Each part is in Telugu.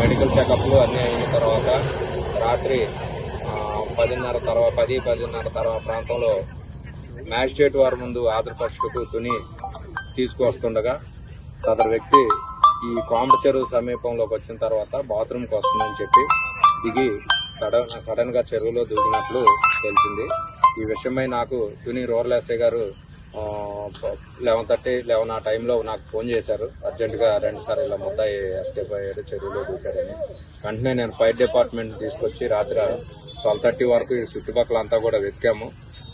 మెడికల్ చెకప్లు అన్నీ అయిన తర్వాత రాత్రి పదిన్నర తర్వాత పది పదిన్నర తర్వాత ప్రాంతంలో మ్యాజిస్ట్రేట్ వారి ముందు ఆంధ్రప్రదేశ్కు తుని తీసుకువస్తుండగా సదరు వ్యక్తి ఈ కోమట చెరువు సమీపంలోకి వచ్చిన తర్వాత బాత్రూమ్కి వస్తుందని చెప్పి దిగి సడన్ సడన్గా చెరువులో దూకినట్లు తెలిసింది. ఈ విషయమై నాకు తుని రోర్లేసే గారు లెవెన్ థర్టీ లెవెన్ ఆ టైంలో నాకు ఫోన్ చేశారు. అర్జెంటుగా రెండు సార్లు ఇలా ముద్దాయి ఎస్కేప్ అయ్యాడు చెరువులో దూకారని వెంటనే నేను ఫైర్ డిపార్ట్మెంట్ తీసుకొచ్చి రాత్రి ట్వెల్వ్ థర్టీ వరకు ఈ చుట్టుపక్కల అంతా కూడా వెతికాము.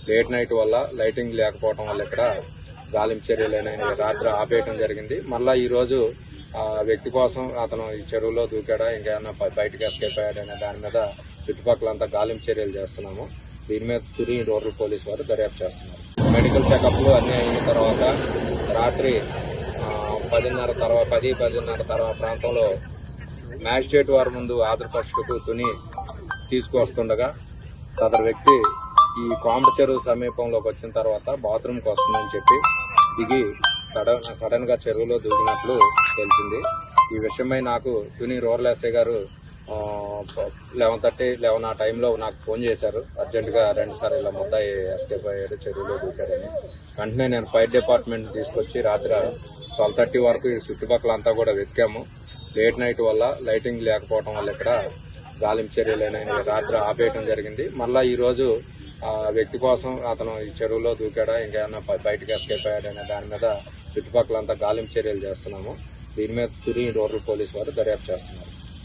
లేట్ నైట్ వల్ల లైటింగ్ లేకపోవడం వల్ల ఇక్కడ గాలింపు చర్యలు రాత్రి ఆపేయటం జరిగింది. మళ్ళీ ఈరోజు ఆ వ్యక్తి కోసం అతను ఈ చెరువులో దూకాడా ఇంకేమన్నా బయటకు ఎస్కేప్ అయ్యాడనే దాని మీద చుట్టుపక్కల అంతా గాలింపు చర్యలు చేస్తున్నాము. దీని మీద తిరిగి రూరల్ పోలీస్ వారు దర్యాప్తు చేస్తున్నారు. మెడికల్ చెకప్లు అన్నీ అయిన తర్వాత రాత్రి పదిన్నర తర్వాత పది పదిన్నర తర్వాత ప్రాంతంలో మ్యాజిస్ట్రేట్ వారి ముందు ఆంధ్రప్రదేశ్కు తుని తీసుకువస్తుండగా సదరు వ్యక్తి ఈ కోమట చెరువు సమీపంలోకి వచ్చిన తర్వాత బాత్రూమ్కి వస్తుందని చెప్పి దిగి సడన్ సడన్గా చెరువులో దూకినట్లు తెలిసింది. ఈ విషయమై నాకు తుని రోర్లేసే గారు లెవెన్ థర్టీ లెవెన్ ఆ టైంలో నాకు ఫోన్ చేశారు. అర్జెంటుగా రెండు సార్లు ఇలా ముద్దాయి ఎస్కేప్ అయ్యాడు చెరువులో దూకారని వెంటనే నేను ఫైర్ డిపార్ట్మెంట్ తీసుకొచ్చి రాత్రి ట్వెల్వ్ థర్టీ వరకు ఈ చుట్టుపక్కల అంతా కూడా వెతికాము. లేట్ నైట్ వల్ల లైటింగ్ లేకపోవడం వల్ల ఇక్కడ గాలింపు చర్యలు రాత్రి ఆపేయడం జరిగింది. మళ్ళీ ఈరోజు ఆ వ్యక్తి కోసం అతను ఈ చెరువులో దూకాడా ఇంకేమైనా బయటకు ఎస్కేప్ అయ్యాడనే దాని మీద చుట్టుపక్కల అంతా గాలింపు చర్యలు చేస్తున్నాము. దీని మీద తిరిగి రూరల్ పోలీస్ వారు దర్యాప్తు చేస్తున్నారు.